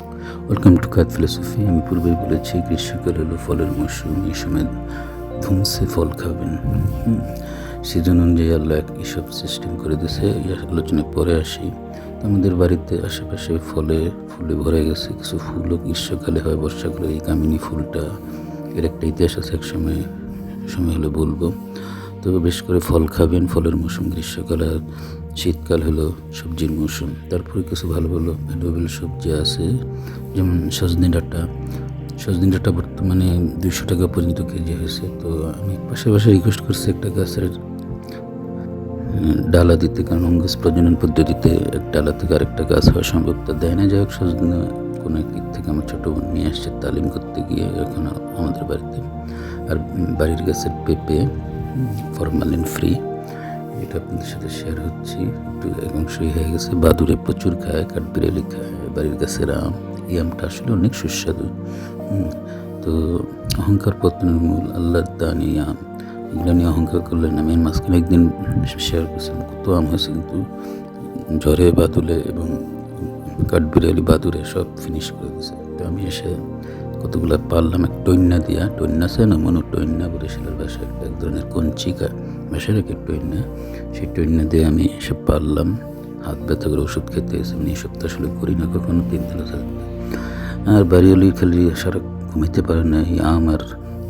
Welcome to কাত philosophy আমি পূর্বেই বলেছি, গ্রীষ্মকাল হলো ফলের মৌসুম এই সময় ধুমসে ফল খাবেন। সিজন অনুযায়ী আল্লাহ এইসব সিস্টেম করে দিছে এই আলোচনায় পরে আসি। আমাদের বাড়িতে আশেপাশে ফলে ফুলে ভরে গেছে, কিছু ফুলও গ্রীষ্মকালে হয়, বর্ষাকালে এই কামিনী ফুলটা, এর একটা ইতিহাস আছে, এক সময় সময় হলে বলব। তবে বেশ করে ফল খাবেন, ফলের মৌসুম গ্রীষ্মকাল শীতকাল হলো সবজির মৌসুম। তারপরে কিছু ভালো ভালো ভ্যালুয়েবল সবজি আছে। যেমন সজনে ডাঁটা। সজনে ডাঁটা বর্তমানে দুইশো টাকা পর্যন্ত কেজি হয়েছে। তো আমি পাশে পাশে রিকোয়েস্ট করছি একটা গাছের ডালা দিতে। কারণ অঙ্গাস প্রজনন পদ্ধতিতে এক ডালা থেকে আরেকটা গাছ হওয়া সম্ভব। তা দেয় না। যাই হোক, সজনে কোনো এক থেকে আমার ছোটো বোন নিয়ে আসছে তালিম করতে গিয়ে এখন আমাদের বাড়িতে। আর বাড়ির গাছের পেঁপে ফরমালিন ফ্রি এটা আপনাদের সাথে শেয়ার হচ্ছি। একটু এক অংশই হয়ে গেছে। বাদুরে প্রচুর খায় কাঠবিড়ালি খায় বাড়ির গাছের আম এই আমটা আসলে অনেক সুস্বাদু। তো অহংকার পতনের মূল আল্লাহর দান আম। এগুলো নিয়ে অহংকার করলেন আমি মাঝখানে একদিন শেয়ার করছিলাম, কত আম হয়েছে কিন্তু ঝড়ে, বাদুলে এবং কাঠবিড়ালি বাদুরে সব ফিনিশ করে দিয়েছে। তো আমি এসে কতগুলো পারলাম? এক টৈন্না দিয়া। টৈন্না আছে না মনে টৈন্না বরিশালের ভাষায় একটা, এক ধরনের কঞ্চিকা ভাষার এক টৈন্না সেই টৈন্না দিয়ে আমি এসব পারলাম। হাত ব্যথা করে ওষুধ খেতে এসে আমি এই সপ্তাহ আসলে করি না, কখনো তিন দিন আর বাড়িওয়ালি খালি সারা ঘুমাইতে পারে না, এই আম আর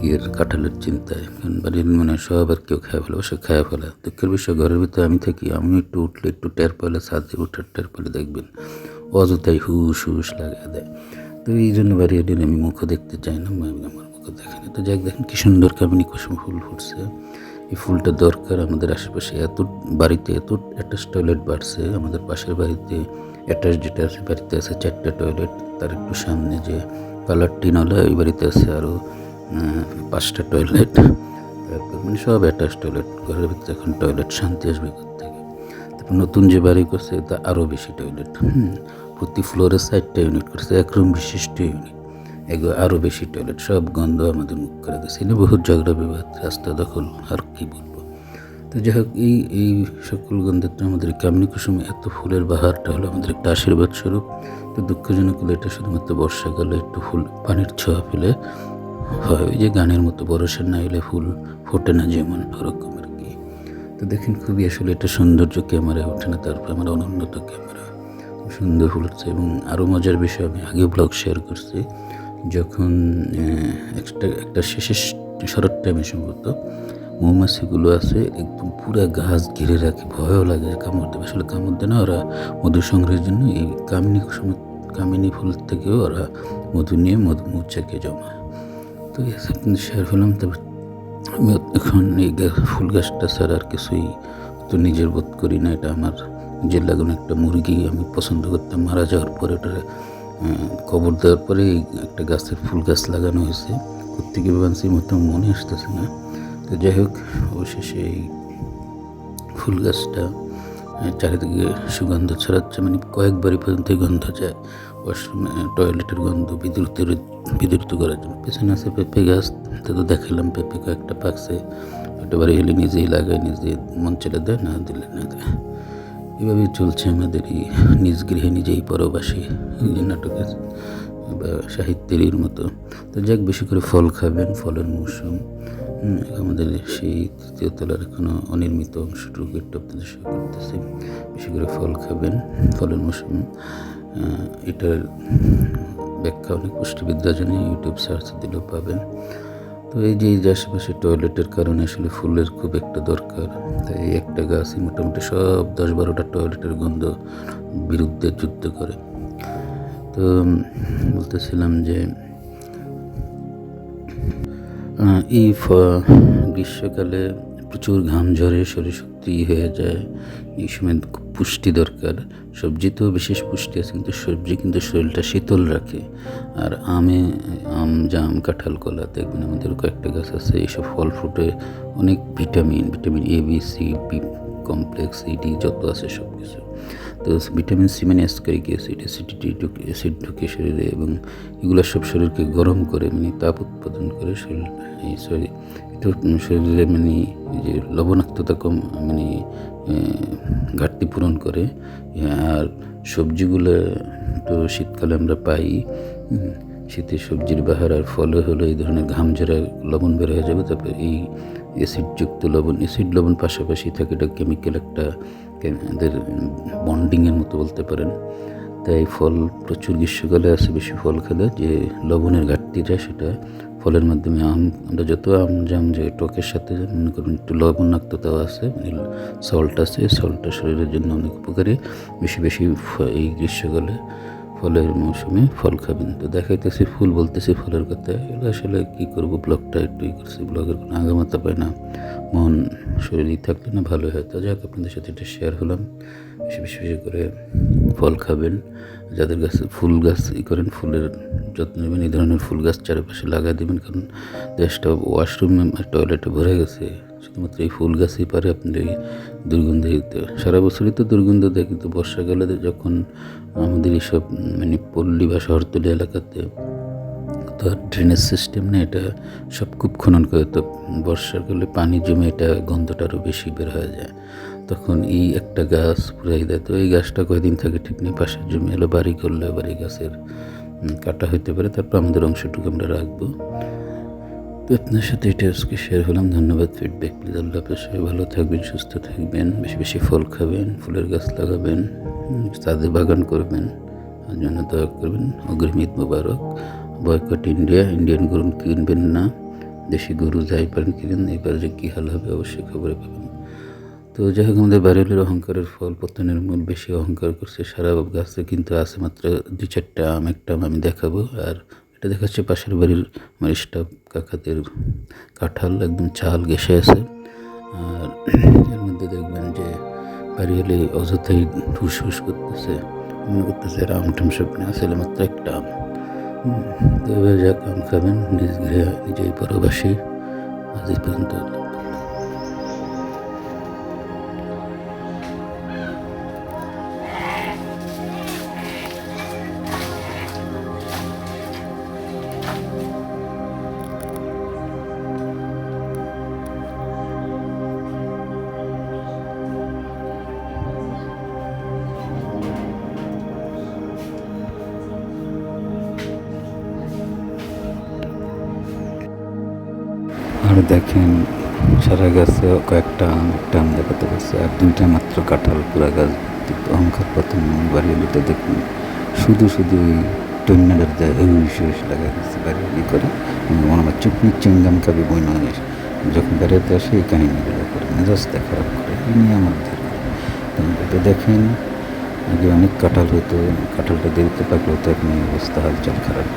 ইয়ের কাঁঠালের চিন্তায়। কারণ বাড়ির মানে সব আর কেউ খায় ফেলে বসে খায় ফেলে। দুঃখের বিষয়, ঘরের ভিতরে আমি থাকি আমি একটু উঠলে একটু টের পেলে সাথে উঠার টের পেলে দেখবেন, অযথাই হুশ হুস লাগা। দেয় তো এই জন্য বাড়িওয়ালির আমি মুখও দেখতে চাই না, আমি আমার মুখও দেখে না। তো যাক দেখেন কি সুন্দর কামিনী কুসুম ফুল ফুটছে। এই ফুলটা দরকার আমাদের আশেপাশে এত, বাড়িতে এত অ্যাটাচ টয়লেট বাড়ছে, আমাদের পাশের বাড়িতে অ্যাটাচ যেটা আছে, বাড়িতে আছে চারটা টয়লেট তার একটু সামনে যে কালার টিনওয়ালা, ওই বাড়িতে আছে আরও পাঁচটা টয়লেট মানে সব অ্যাটাচ টয়লেট ঘরের ভিতরে এখন টয়লেট শান্তি আসবে থেকে তারপর নতুন যে বাড়ি করছে তা আরও বেশি টয়লেট প্রতি ফ্লোরে চারটা ইউনিট করেছে, এক রুম বিশিষ্ট ইউনিট এগুলো আরও বেশি টয়লেট সব গন্ধ আমাদের মুখ করে দিয়েছে এনে বহুত ঝগড়া, বিবাদ, রাস্তা দখল, আর কি বলব? তো যাই হোক, এই এই সকল গন্ধের তো আমাদের এই কামিনী কুসুমে এত ফুলের বাহারটা হলো আমাদের একটা আশীর্বাদ স্বরূপ তো দুঃখজনক হলো এটা শুধুমাত্র বর্ষাকালে একটু ফুল, পানির ছোঁয়া ফেলে হয়। যে গানের মতো বরসের না এলে ফুল ফোটে না যেমন ওরকম আর কি। তো দেখেন খুবই আসলে এটা সৌন্দর্য ক্যামেরায় ওঠে না, তারপর আমার অনুন্নত ক্যামেরা সুন্দর ফুল এবং আরও মজার বিষয় আমি আগে ব্লগ শেয়ার করছি। যখন একটা একটা শেষের শরৎ টাইমে সম্ভবত মৌমাছিগুলো আছে, একদম পুরা গাছ ঘিরে রাখে, ভয়ও লাগে কামড় দেবে। আসলে কামড় দেয় না, ওরা মধু সংগ্রহের জন্য এই কামিনী কামিনী ফুল থেকেও ওরা মধু নিয়ে মধু মৌচাকে জমায়। তো আপনাদের শেয়ার হলাম তবে আমি এখন এই ফুল গাছটা ছাড়া আর কিছুই তো নিজের বোধ করি না, এটা আমার নিজের লাগানো একটা মুরগি আমি পছন্দ করতাম, মারা যাওয়ার পরে ওটা কবর দেওয়ার পরে একটা গাছের ফুল গাছ লাগানো হয়েছে। প্রত্যেকে বানছি মতো মনে আসতেছে না। তো যাই হোক, অবশেষে এই ফুল গাছটা চারিদিকে সুগন্ধ ছড়াচ্ছে মানে কয়েকবারই পর্যন্ত গন্ধ যায়। ওয়াশরুমে টয়লেটের গন্ধ বিদ্যুতের বিদ্যুৎ করার জন্য। পেছনে আছে পেঁপে গাছ, তো তো দেখালাম পেঁপে কয়েকটা পাকছে। একটা বাড়ি এলে নিজেই লাগায় নিজে মন চলে দেয়, না দিলে না দেয়। এভাবেই চলছে আমাদের এই নিজ গৃহে নিজেই পরবাসী নাটকের বা সাহিত্যের মতো। তো যাক, বেশি করে ফল খাবেন, ফলের মৌসুম। আমাদের সেই তৃতীয় তলার এখনও অনির্মিত অংশটুকু একটু আপনাদের সাথে করতেছি। বেশি করে ফল খাবেন, ফলের মৌসুম। এটার ব্যাখ্যা অনেক পুষ্টিবিদ্যা জানি ইউটিউব সার্চ দিলেও পাবেন। তো এই যে আশেপাশে টয়লেটের কারণে আসলে ফুলের খুব একটা দরকার, তাই এই একটা গাছই মোটামুটি সব দশ বারোটা টয়লেটের গন্ধ বিরুদ্ধে যুদ্ধ করে। তো বলতেছিলাম যে এই গ্রীষ্মকালে প্রচুর ঘাম ঝরে শরীর শক্তি হয়ে যায়, এই সময় পুষ্টি দরকার, সবজিতেও বিশেষ পুষ্টি আছে, কিন্তু সবজি কিন্তু শরীরটা শীতল রাখে। আর আমে, আম, জাম, কাঁঠাল, কলা, দেখবেন আমাদের কয়েকটা গাছ আছে, এইসব ফল, ফ্রুটে অনেক vitamin vitamin A B C B complex E D যত আছে সব কিছু তো ভিটামিন সি মানে অ্যাসকারিক অ্যাসিড, অ্যাসিডিটি অ্যাসিড ঢুকে শরীরে এবং এগুলো সব শরীরকে গরম করে মানে তাপ উৎপাদন করে শরীর এটা শরীরে মানে যে লবণাক্ততা কম মানে ঘাটতি পূরণ করে। আর সবজিগুলো তো শীতকালে আমরা পাই শীতের সবজির বাহার আর ফলে হলো এই ধরনের ঘাম ঝরা লবণ বের হয়ে যাবে, তারপর এই অ্যাসিডযুক্ত লবণ, অ্যাসিড লবণ পাশাপাশি থাকে এটা কেমিক্যাল একটা এদের বন্ডিংয়ের মতো বলতে পারেন। তাই ফল প্রচুর গ্রীষ্মকালে আসে বেশি ফল খেলে যে লবণের ঘাটতিটা সেটা ফলের মাধ্যমে আম, আমরা যত আম জাম যে টকের সাথে মনে করুন একটু লবণাক্ততাও আছে সল্ট আছে সল্টটা শরীরের জন্য অনেক উপকারী। বেশি বেশি এই গ্রীষ্মকালে ফলের মৌসুমে ফল খাবেন। তো দেখাইতেছি ফুল বলতেছি ফলের কথা। এগুলো আসলে কী করব? ব্লগটা একটু ই করছি। ব্লগের কোনো আগামাতা পায় না। মন, শরীরই থাকলে না ভালো হয়। তো যাক, আপনাদের সাথে এটা শেয়ার হলাম। বেশি বেশি বেশি করে ফল খাবেন। যাদের গাছে ফুল গাছ ই করেন, ফুলের যত্ন নেবেন, এই ধরনের ফুল গাছ চারপাশে লাগাই দেবেন। কারণ দেশটা ওয়াশরুমে টয়লেটে ভরে গেছে। শুধুমাত্র এই ফুল গাছই পারে আপনার এই দুর্গন্ধ দিতে সারা বছরই তো দুর্গন্ধ দেয়, কিন্তু বর্ষাকালে যখন আমাদের এইসব মানে পল্লী বা শহরতলি এলাকাতে তো আর ড্রেনেজ সিস্টেম না এটা সব খুব খনন করে, তো বর্ষাকালে পানি জমে এটা গন্ধটা আরও বেশি বের হয়ে যায়। তখন এই একটা গাছ পুরাই দেয়, তো এই গাছটা কয়দিন থাকে ঠিক নেই, পাশের জমি এলো, বাড়ি করলে এই গাছের কাটা হইতে পারে, তারপর আমাদের অংশটুকু আমরা রাখব। তো আপনার সাথে এটা আজকে শেয়ার হলাম। ধন্যবাদ ফিডব্যাক প্লিজ আল্লাহ আপনার সবাই ভালো থাকবেন, সুস্থ থাকবেন। বেশি বেশি ফল খাবেন, ফুলের গাছ লাগাবেন তাদের বাগান করবেন। জন্য দয়া করবেন। অগ্রিম ঈদ মুবারক। বয়কট ইন্ডিয়া, ইন্ডিয়ান গরু কিনবেন না। দেশি গরু যাই পারেন কিনেন, এবার যে কী হাল হবে অবশ্যই খবরে পাবেন। তো যাই হোক, আমাদের বাড়ির অহংকারের ফল পতনের মূল বেশি অহংকার করছে। সারা গাছে কিন্তু আছে মাত্র দু চারটা আম, একটা আম আমি দেখাবো। আর এটা দেখাচ্ছে পাশের বাড়ির আমার স্টাফ কাকাদের কাঁঠাল, একদম চাল ঘেসে আছে। আর এর মধ্যে দেখবেন যে বাড়ি হলে অযথাই ঠুস ফুস করতেছে, মনে করতেছে রাম টাম সব নিয়ে আসলে মাত্র একটা আম। তো এবার আম খাবেন, নিজ গৃহে নিজেই পরবাসী, আজ পর্যন্ত। আর দেখেন, সারা গাছে কয়েকটা আম, একটা আম দেখাতে পারছে আর দুইটা মাত্র কাঁঠাল, পুরা গাছ। অহংকার প্রথম বাড়ি এলিতে দেখুন শুধু শুধু ওই টন্নাডার দেয় লাগা দিচ্ছে বাড়ি এলি করে মনে হয় চুপনি চিংগাম খাবি বই নয় যখন বেড়াতে আসে, এই কাহিনিগুলো করে মেজাজটা খারাপ করে, এই নিয়ে আমার। তো দেখেন, আগে অনেক কাঁঠাল হতো কাঁঠালটা দেরিতে পাকলে তো এখন অবস্থা, হালচাল খারাপ